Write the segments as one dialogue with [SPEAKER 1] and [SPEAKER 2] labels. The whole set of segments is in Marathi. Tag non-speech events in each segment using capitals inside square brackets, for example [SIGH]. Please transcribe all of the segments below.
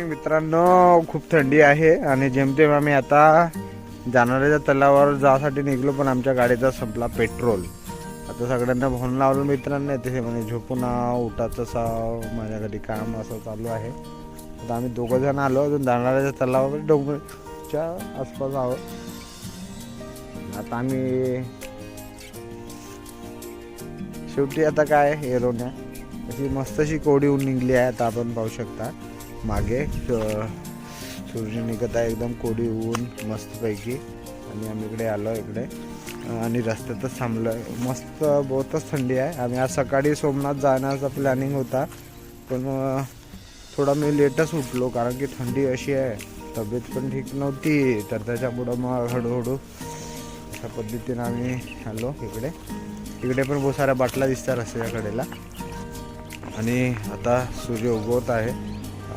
[SPEAKER 1] मॉर्निंग मित्रांनो खूप थंडी आहे आणि जेमतेम आम्ही आता जाणाऱ्याच्या तलावावर जासाठी निघलो पण आमच्या गाडीचा संपला पेट्रोल. आता सगळ्यांना फोन लावलं मित्रांना तिथे म्हणजे झोपून आव, उठाचं साव माझ्या घरी काम असं चालू आहे. आता आम्ही दोघं जण आलो अजून जाणाऱ्याच्या तलावावर डोंगरच्या आसपास आहोत. आता आम्ही शेवटी आता काय एरोन्या अशी मस्तशी कोडी होऊन निघली आहे आता आपण पाहू शकता. मागे सूर्य निघत आहे एकदम कोडी ऊन मस्तपैकी. आणि आम्ही इकडे आलो इकडे. आणि रस्त्यातच थांबलो. आहे मस्त बहुतच थंडी आहे. आम्ही आज सकाळी सोमनाथ जाण्याचा प्लॅनिंग होता. पण थोडा मी लेटच उठलो कारण की थंडी अशी आहे. तब्येत पण ठीक नव्हती. तर त्याच्यामुळं मग हळूहळू अशा पद्धतीनं आम्ही आलो इकडे. इकडे पण बहुत साऱ्या बाटल्या दिसतात रस्त्याच्या कडेला. आणि आता सूर्य उगवत आहे.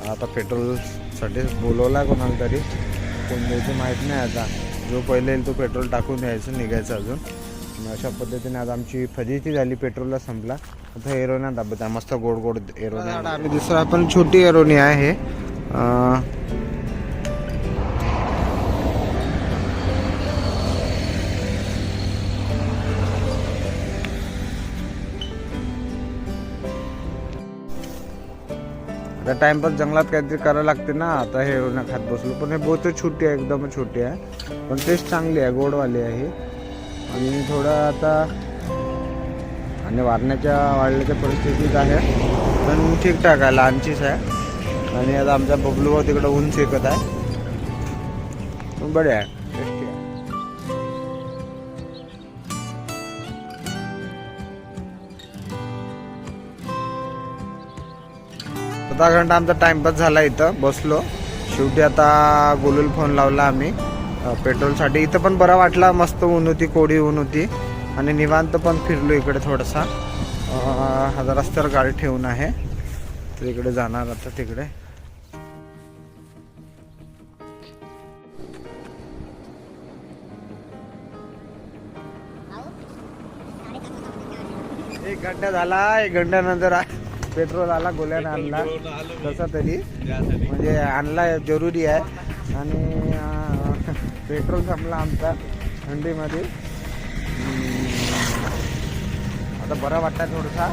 [SPEAKER 1] आता पेट्रोलसाठी बोलवला कोणाला तरी. कोण द्यायचं माहीत नाही आता. जो पहिले येईल तो पेट्रोल टाकून यायचं निघायचं अजून. अशा पद्धतीने आता आमची फजिती झाली पेट्रोलला संपला. आता एरोना दाबत आहे. मस्त गोड गोड एरोना आणि दुसरा पण छोटी एरोनी आहे. अं, टाइमपास जंगलात काहीतरी करावं लागते ना. आता हे ना खात बसलो. पण हे बहुत छोटी आहे एकदम छोटी आहे. पण टेस्ट चांगली आहे गोडवाली आहे. आणि थोडं आता आणि वारण्याच्या वाढल्याच्या परिस्थितीत आहे. पण ठीकठाक आहे लहानचीच आहे. आणि आता आमचा बबलू भाऊ तिकडं ऊन शेकत आहे. पण बरे आहे. अर्धा घंटा आमचा टाइमपास झाला इथं बसलो. शेवटी आता गोलूल फोन लावला आम्ही. पेट्रोलसाठी इथं पण बरा वाटला मस्त ऊन होती कोडी ऊन होती. आणि निवांत पण फिरलो इकडे थोडासा. अ, आता रस्त्यावर गाडी ठेवून आहे. तर इकडे जाणार आता तिकडे. एक घंटा झाला एक घंट्यानंतर पेट्रोल आला गोल्याने आणला. कसा तरी. म्हणजे आणला जरुरी आहे. आणि [LAUGHS] पेट्रोल संपला आमचा थंडीमध्ये. आता बरं वाटतं थोडंसा.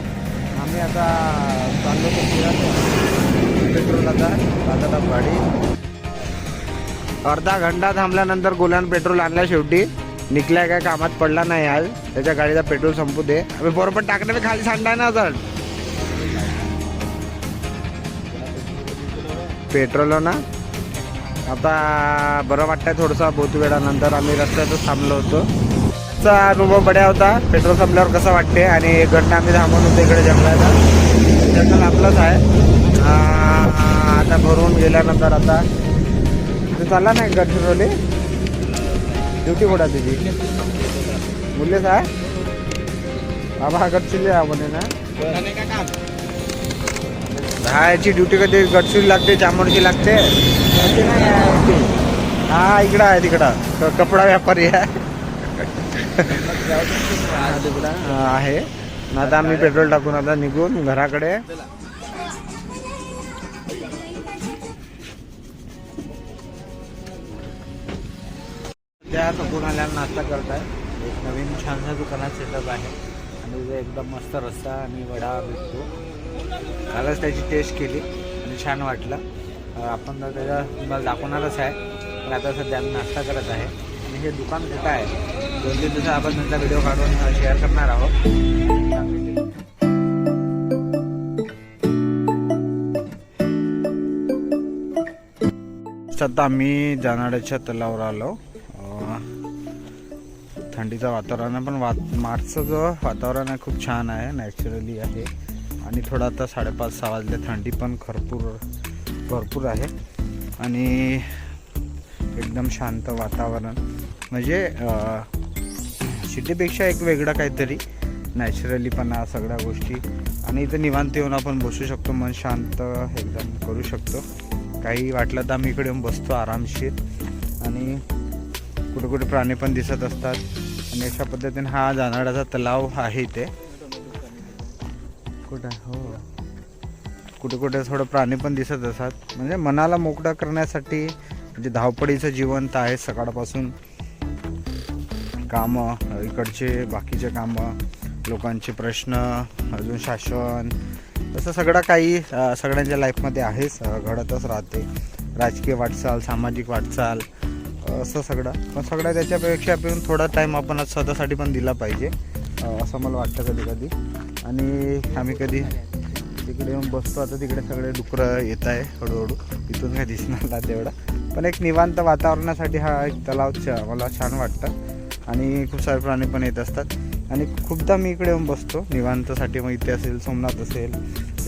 [SPEAKER 1] आम्ही आता चाललो तो. पेट्रोल आता बाजारात गाडी अर्धा घंटा थांबल्यानंतर गोल्यान पेट्रोल आणला शेवटी. निघलाय काय कामात पडला नाही आज. त्याच्या गाडीचा पेट्रोल संपू दे. आम्ही बरोबर टाकण्याला खाली सांडा ना जण पेट्रोल ना आता बरं वाटतंय थोडंसं बहुत वेळानंतर आम्ही रस्त्यातच थांबलो होतो. चा अनुभव बड्या होता. पेट्रोल संपल्यावर कसं वाटते आणि एक घटना आम्ही थांबून होतो इकडे जंगलाला जंगल आपलंच आहे. आता भरून गेल्यानंतर आता. तू चालला नाही गडचिरोली ड्युटी कुठं तुझी? मुलेच आहे? हा गडचिरोली आहे म्हणे ना हा याची ड्युटी कधी? गडचिरी लागते चामोडची लागते? नाही हा इकडं आहे तिकडं. कपडा व्यापारी आहे. तिकडं आहे. आता आम्ही पेट्रोल टाकून आता निघून घराकडे. त्या थकून आल्यानं नाश्ता करताय. एक नवीन छानसा दुकानात सेटअप आहे. आणि एकदम मस्त रस्ता आणि वडा भेटतो. कालच त्याची टेस्ट केली आणि छान वाटलं. आपण तर त्याचा तुम्हाला दाखवणारच आहे. पण आता सध्या आम्ही नाश्ता करत आहे. आणि हे दुकान कुठं आहे? दोन तीन दिवसात आपण त्यांचा व्हिडिओ काढून शेअर करणार आहोत. आता आम्ही जानाड्याच्या तलावर आलो. थंडीचं वातावरण आहे पण वा मार्चचं जो वातावरण आहे खूप छान आहे नॅचरली आहे. आणि थोडं आता साडेपाच सहा वाजले. थंडी पण भरपूर भरपूर आहे. आणि एकदम शांत वातावरण. म्हणजे सिटीपेक्षा एक वेगळं काहीतरी. नॅचरलीपणा सगळ्या गोष्टी. आणि इथं निवांत येऊन आपण बसू शकतो मन शांत एकदम करू शकतो. काही वाटलं तर आम्ही इकडे येऊन बसतो आरामशीर. आणि कुठे कुठे प्राणी पण दिसत असतात. आणि अशा पद्धतीने हा जाणाऱ्याचा तलाव आहे इथे. कुठं? हो. कुठे कुठे थोडं प्राणी पण दिसत असतात. म्हणजे मनाला मोकळं करण्यासाठी म्हणजे धावपळीचं जीवन तर आहे सकाळपासून. कामं इकडचे बाकीचे कामं लोकांचे प्रश्न अजून शासन. तसं सगळं काही सगळ्यांच्या लाईफमध्ये आहेच. घडतच राहते. राजकीय वाटचाल सामाजिक वाटचाल असं सगळं. पण सगळं त्याच्यापेक्षा आपण थोडा टाईम आपण स्वतःसाठी पण दिला पाहिजे. असं मला वाटतं कधी कधी आणि आम्ही कधी तिकडे येऊन बसतो. आता तिकडे सगळे डुकरं येत आहे हळूहळू. इथून काय दिसणार ना तेवढा. पण एक निवांत वातावरणासाठी हा एक तलाव छ- मला छान वाटतं. आणि खूप सारे प्राणी पण येत असतात. आणि खूपदा मी इकडे येऊन बसतो. निवांतसाठी मग इथे असेल सोमनाथ असेल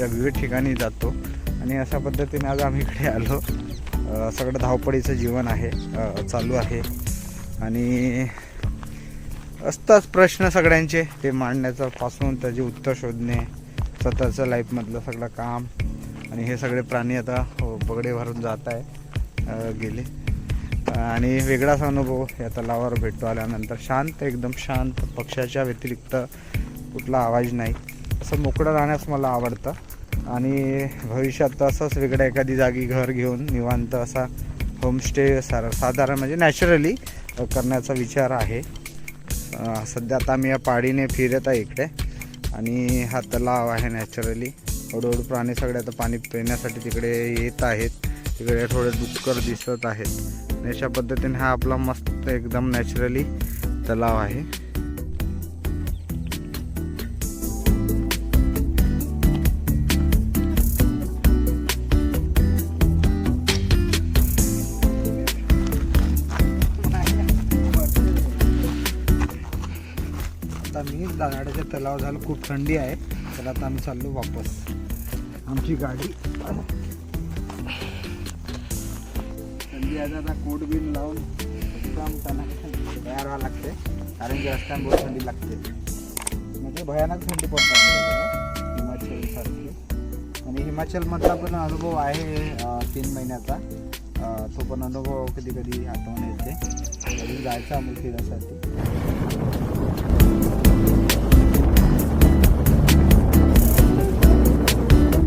[SPEAKER 1] या विविध ठिकाणी जातो. आणि अशा पद्धतीने आज आम्ही इकडे आलो. सगळं धावपळीचं जीवन आहे. चालू आहे. आणि असतात प्रश्न सगळ्यांचे. ते मांडण्याचं पासून त्याचे उत्तर शोधणे स्वतःचं लाईफमधलं सगळं काम. आणि हे सगळे प्राणी आता हो, बगडे भरून जात आहे गेले. आणि वेगळाच अनुभव या तलावावर भेटतो आल्यानंतर. शांत एकदम शांत पक्षाच्या व्यतिरिक्त कुठला आवाज नाही. असं मोकळं राहण्यास मला आवडतं. आणि भविष्यात असंच वेगळ्या एखादी जागी घर घेऊन निवांत असा होमस्टे सार साधारण म्हणजे नॅचरली करण्याचा विचार आहे. सध्या आता मी या पाडीने फिरत आहे इकडे. आणि हा तलाव आहे नॅचरली हळूहळू प्राणी सगळे आता पाणी पिण्यासाठी तिकडे येत आहेत. तिकडे थोडे डुक्कर दिसत आहेत. अशा पद्धतीने हा आपला मस्त एकदम नॅचरली तलाव आहे. आता तलाव झालं खूप थंडी आहे. तर आता आम्ही चाललो वापस. आमची गाडी. थंडी आहे आता कोट बिन लावून एकदम त्यांना तयार व्हावं लागते. कारण की रस्त्यांवर थंडी लागते. म्हणजे भयानक थंडी पडते हिमाचलसारखी. आणि हिमाचलमधला पण अनुभव आहे तीन महिन्याचा. तो पण अनुभव कधी कधी आठवण येते. कधी जायचा आम्ही फिरायसाठी.